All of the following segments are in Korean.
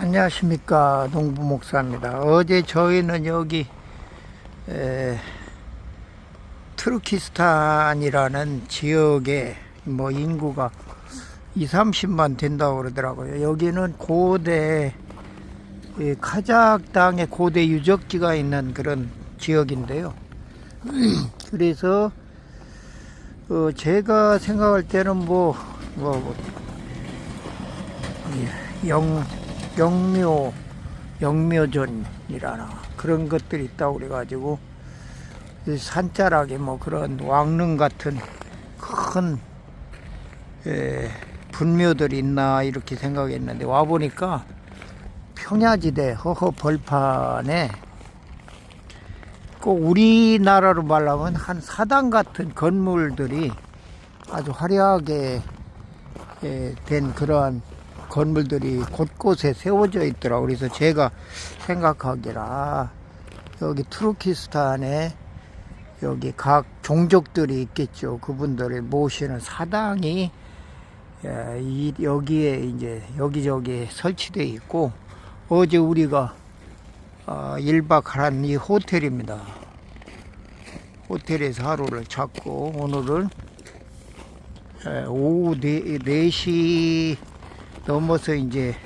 안녕하십니까 농부 목사입니다. 어제 저희는 여기 에, 트루키스탄이라는 지역에 뭐 인구가 2, 30만 된다고 그러더라고요. 여기는 고대 이 카자흐당의 고대 유적지가 있는 그런 지역인데요. 그래서 어, 제가 생각할 때는 뭐, 뭐, 뭐이 영, 영묘, 영묘전이라나 그런 것들이 있다고 그래가지고 이 산자락에 뭐 그런 왕릉 같은 큰 에, 분묘들이 있나 이렇게 생각했는데 와 보니까 평야지대 허허 벌판에 꼭 우리나라로 말하면 한 사당 같은 건물들이 아주 화려하게 에, 된 그러한 건물들이 곳곳에 세워져 있더라고. 그래서 제가 생각하기라 여기 투르키스탄에 여기 각 종족들이 있겠죠. 그분들을 모시는 사당이 에, 이, 여기에 이제 여기저기 설치되어 있고 어제 우리가 어, 1박 한 이 호텔입니다. 호텔에서 하루를 잡고 오늘은 에, 오후 4, 4시 넘어서 이제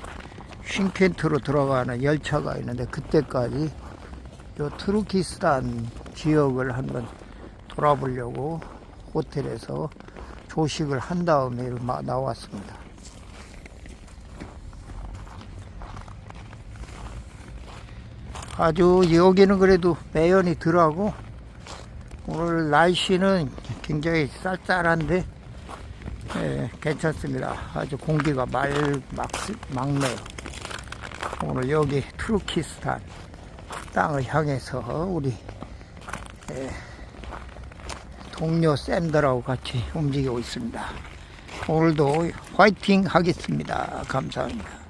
쉰켄트로 들어가는 열차가 있는데 그때까지 요 트루키스탄 지역을 한번 돌아보려고 호텔에서 조식을 한 다음에 마- 나왔습니다. 아주 여기는 그래도 매연이 덜하고 오늘 날씨는 굉장히 쌀쌀한데 예, 괜찮습니다. 아주 공기가 말, 막, 막네요. 오늘 여기 투르키스탄 땅을 향해서 우리 예, 동료 샌들하고 같이 움직이고 있습니다. 오늘도 화이팅 하겠습니다. 감사합니다.